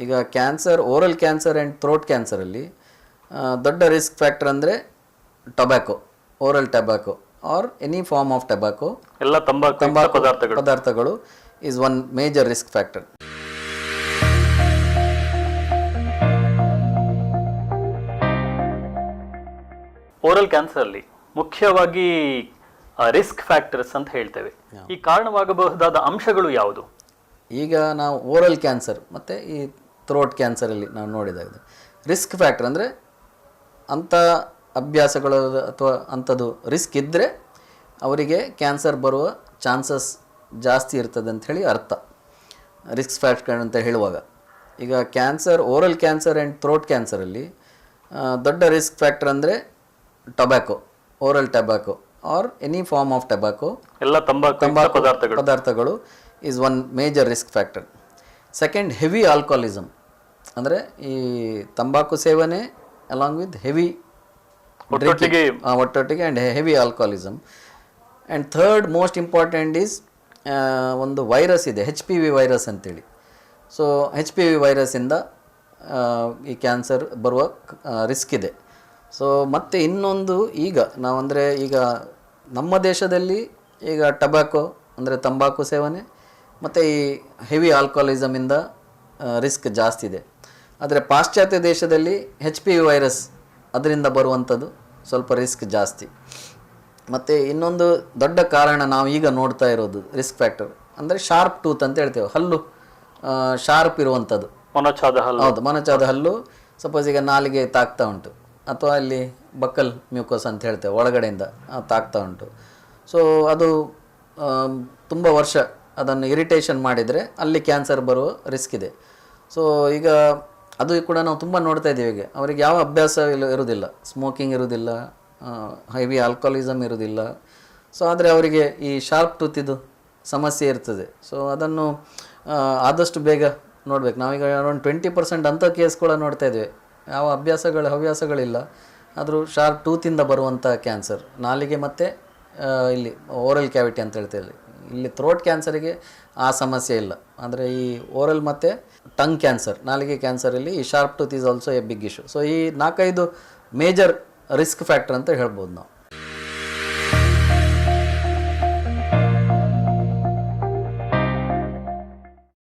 ಈಗ cancer oral cancer and throat ಕ್ಯಾನ್ಸರಲ್ಲಿ ದೊಡ್ಡ risk factor ಅಂದರೆ tobacco oral tobacco or any form of tobacco ಎಲ್ಲ ತಂಬಾಕು ತಂಬಾಕು ಪದಾರ್ಥಗಳು. ಪದಾರ್ಥಗಳು is one major risk factor oral ಕ್ಯಾನ್ಸರಲ್ಲಿ ಮುಖ್ಯವಾಗಿ ರಿಸ್ಕ್ ಫ್ಯಾಕ್ಟರ್ಸ್ ಅಂತ ಹೇಳ್ತೇವೆ. ಈ ಕಾರಣವಾಗಬಹುದಾದ ಅಂಶಗಳು ಯಾವುದು? ಈಗ ನಾವು ಓರಲ್ ಕ್ಯಾನ್ಸರ್ ಮತ್ತು ಈ ಥ್ರೋಟ್ ಕ್ಯಾನ್ಸರಲ್ಲಿ ನಾವು ನೋಡಿದಾಗ ರಿಸ್ಕ್ ಫ್ಯಾಕ್ಟರ್ ಅಂದರೆ ಅಂಥ ಅಭ್ಯಾಸಗಳು ಅಥವಾ ಅಂಥದ್ದು ರಿಸ್ಕ್ ಇದ್ದರೆ ಅವರಿಗೆ ಕ್ಯಾನ್ಸರ್ ಬರುವ ಚಾನ್ಸಸ್ ಜಾಸ್ತಿ ಇರ್ತದೆ ಅಂತ ಹೇಳಿ ಅರ್ಥ. ರಿಸ್ಕ್ ಫ್ಯಾಕ್ಟರ್ ಅಂತ ಹೇಳುವಾಗ. ಈಗ cancer oral cancer and throat ಕ್ಯಾನ್ಸರಲ್ಲಿ ದೊಡ್ಡ ರಿಸ್ಕ್ ಫ್ಯಾಕ್ಟರ್ ಅಂದರೆ tobacco oral tobacco or any form of tobacco ಎಲ್ಲ ತಂಬಾಕು ತಂಬಾಕು ಪದಾರ್ಥಗಳು. ಪದಾರ್ಥಗಳು is one major risk factor second heavy alcoholism ಅಂದರೆ ಈ ತಂಬಾಕು ಸೇವನೆ ಅಲಾಂಗ್ ವಿತ್ ಹೆವಿ ಒಟ್ಟೊಟ್ಟಿಗೆ ಒಟ್ಟೊಟ್ಟಿಗೆ and heavy alcoholism and third most important is ಒಂದು ವೈರಸ್ ಇದೆ ಹೆಚ್ ಪಿ ವಿ ವೈರಸ್ ಅಂತೇಳಿ. ಸೊ ಹೆಚ್ ಪಿ ವಿ ವೈರಸ್ಸಿಂದ ಈ ಕ್ಯಾನ್ಸರ್ ಬರುವ ರಿಸ್ಕ್ ಇದೆ. ಸೊ ಮತ್ತು ಇನ್ನೊಂದು ಈಗ ನಾವಂದರೆ ಈಗ ನಮ್ಮ ದೇಶದಲ್ಲಿ ಈಗ ಟಬಾಕೋ ಅಂದರೆ ತಂಬಾಕು ಸೇವನೆ ಮತ್ತು ಈ ಹೆವಿ ಆಲ್ಕೋಹಾಲಿಸಮಿಂದ ರಿಸ್ಕ್ ಜಾಸ್ತಿ ಇದೆ. ಆದರೆ ಪಾಶ್ಚಾತ್ಯ ದೇಶದಲ್ಲಿ ಹೆಚ್ ಪಿ ವಿ ವೈರಸ್ ಅದರಿಂದ ಬರುವಂಥದ್ದು ಸ್ವಲ್ಪ ರಿಸ್ಕ್ ಜಾಸ್ತಿ. ಮತ್ತು ಇನ್ನೊಂದು ದೊಡ್ಡ ಕಾರಣ ನಾವು ಈಗ ನೋಡ್ತಾ ಇರೋದು ರಿಸ್ಕ್ ಫ್ಯಾಕ್ಟರ್ ಅಂದರೆ ಶಾರ್ಪ್ ಟೂತ್ ಅಂತ ಹೇಳ್ತೇವೆ ಹಲ್ಲು ಶಾರ್ಪ್ ಇರುವಂಥದ್ದು. ಮೊನಚಾದ ಹಲ್ಲು. ಹೌದು ಮೊನಚಾದ ಹಲ್ಲು. ಸಪೋಸ್ ಈಗ ನಾಲಿಗೆ ತಾಕ್ತಾ ಉಂಟು ಅಥವಾ ಅಲ್ಲಿ ಬಕ್ಕಲ್ ಮ್ಯೂಕೋಸ್ ಅಂತ ಹೇಳ್ತೇವೆ ಒಳಗಡೆಯಿಂದ ತಾಕ್ತಾ ಉಂಟು. ಸೊ ಅದು ತುಂಬ ವರ್ಷ ಅದನ್ನು ಇರಿಟೇಷನ್ ಮಾಡಿದರೆ ಅಲ್ಲಿ ಕ್ಯಾನ್ಸರ್ ಬರುವ ರಿಸ್ಕ್ ಇದೆ. ಸೊ ಈಗ ಅದು ಕೂಡ ನಾವು ತುಂಬ ನೋಡ್ತಾ ಇದ್ದೀವಿ ಈಗ ಅವರಿಗೆ ಯಾವ ಅಭ್ಯಾಸ ಇಲ್ಲ ಇರುವುದಿಲ್ಲ ಸ್ಮೋಕಿಂಗ್ ಇರುವುದಿಲ್ಲ ಹೆವಿ ಆಲ್ಕೋಹಾಲಿಸಮ್ ಇರುವುದಿಲ್ಲ ಸೊ ಆದರೆ ಅವರಿಗೆ ಈ ಶಾರ್ಪ್ ಟೂತಿದು ಸಮಸ್ಯೆ ಇರ್ತದೆ. ಸೊ ಅದನ್ನು ಆದಷ್ಟು ಬೇಗ ನೋಡ್ಬೇಕು. ನಾವೀಗ ಅರೌಂಡ್ ಟ್ವೆಂಟಿ ಪರ್ಸೆಂಟ್ ಅಂಥ ಕೇಸ್ ಕೂಡ ನೋಡ್ತಾ ಇದ್ದೇವೆ. ಯಾವ ಅಭ್ಯಾಸಗಳು, ಹವ್ಯಾಸಗಳಿಲ್ಲ. ಆದರೂ ಶಾರ್ಪ್ ಟೂತಿಂದ ಬರುವಂಥ ಕ್ಯಾನ್ಸರ್ ನಾಲಿಗೆ ಮತ್ತು ಇಲ್ಲಿ ಓರಲ್ ಕ್ಯಾವಿಟಿ ಅಂತ ಹೇಳ್ತೇವೆ ಇಲ್ಲಿ ಥ್ರೋಟ್ ಕ್ಯಾನ್ಸರಿಗೆ ಆ ಸಮಸ್ಯೆ ಇಲ್ಲ. ಅಂದರೆ ಈ ಓರಲ್ ಮತ್ತು ಟಂಗ್ ಕ್ಯಾನ್ಸರ್ ನಾಲಿಗೆ ಕ್ಯಾನ್ಸರಲ್ಲಿ ಈ sharp tooth is also a big issue so ಈ ನಾಲ್ಕೈದು ಮೇಜರ್ ರಿಸ್ಕ್ ಫ್ಯಾಕ್ಟರ್ ಅಂತ ಹೇಳ್ಬೋದು ನಾವು.